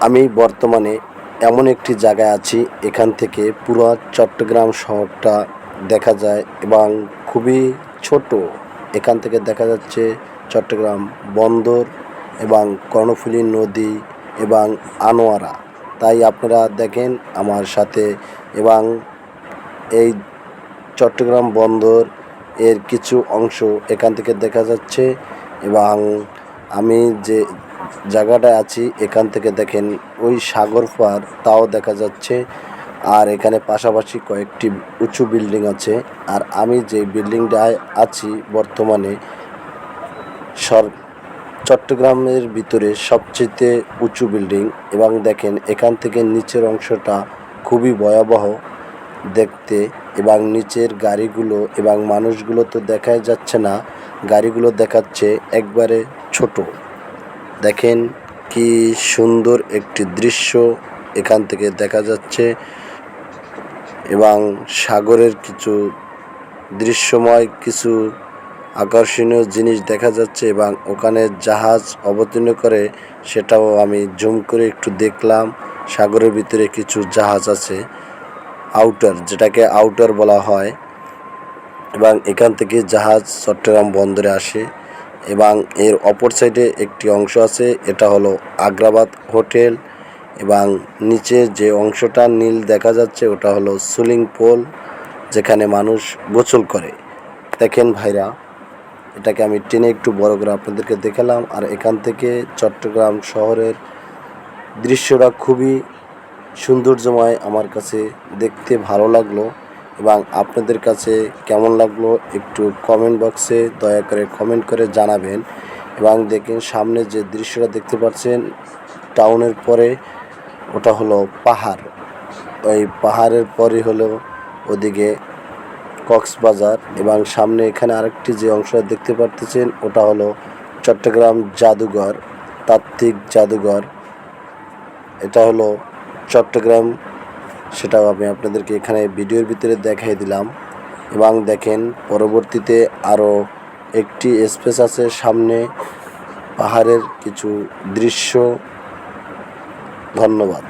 আমি বর্তমানে এমন একটি জায়গায় আছি, এখান থেকে পুরো চট্টগ্রাম শহরটা দেখা যায় এবং খুবই ছোট। এখান থেকে দেখা যাচ্ছে চট্টগ্রাম বন্দর এবং কর্ণফুলী নদী এবং আনোয়ারা। তাই আপনারা দেখেন আমার সাথে এবং এই চট্টগ্রাম বন্দর এর কিছু অংশ এখান থেকে দেখা যাচ্ছে এবং আমি যে জায়গাটায় আছি, এখান থেকে দেখেন ওই সাগর পার, তাও দেখা যাচ্ছে। আর এখানে পাশাপাশি কয়েকটি উঁচু বিল্ডিং আছে। আর আমি যে বিল্ডিংটায় আছি বর্তমানে, সর, চট্টগ্রামের ভিতরে সবচেয়ে উঁচু বিল্ডিং। এবং দেখেন এখান থেকে নিচের অংশটা খুবই ভয়াবহ দেখতে। এবং নিচের গাড়িগুলো এবং মানুষগুলো তো দেখাই যাচ্ছে না, গাড়িগুলো দেখাচ্ছে একবারে ছোট। দেখেন কি সুন্দর একটি দৃশ্য এখান থেকে দেখা যাচ্ছে এবং সাগরের কিছু দৃশ্যময়, কিছু আকর্ষণীয় জিনিস দেখা যাচ্ছে এবং ওখানে জাহাজ অবতীর্ণ করে সেটাও আমি জুম করে একটু দেখলাম। সাগরের ভিতরে কিছু জাহাজ আছে আউটার যেটাকে আউটার বলা হয় এবং এখান থেকে জাহাজ চট্টগ্রাম বন্দরে আসে। এবং এর অপর সাইডে একটি অংশ আছে, এটা হলো আগ্রাবাদ হোটেল এবং নিচের যে অংশটা নীল দেখা যাচ্ছে, ওটা হলো সুইমিং পুল যেখানে মানুষ গোসল করে। দেখেন ভাইরা, এটাকে আমি টেনে একটু বড় করে আপনাদেরকে দেখালাম। আর এখান থেকে চট্টগ্রাম শহরের দৃশ্যটা খুবই সৌন্দর্যময় আমার কাছে দেখতে ভালো লাগল। এবং আপনাদের কাছে কেমন লাগল একটু কমেন্ট বক্সে দয়া করে কমেন্ট করে জানাবেন এবং দেখেন সামনে যে দৃশ্যটা দেখতে পাচ্ছেন টাউনের পরে ওটা হলো পাহাড়। ওই পাহাড়ের পরে হলো ওদিকে কক্সবাজার এবং সামনে এখানে আরেকটি যে অংশটা দেখতে পারতেছেন, ওটা হলো চট্টগ্রাম জাদুঘর, তাত্ত্বিক জাদুঘর। এটা হলো চট্টগ্রাম সেটাও আমি আপনাদেরকে এখানে ভিডিওর ভিতরে দেখাই দিলাম। এবং দেখেন, পরবর্তীতে আরও একটি স্পেস আছে সামনে। পাহাড়ের কিছু দৃশ্য। ধন্যবাদ।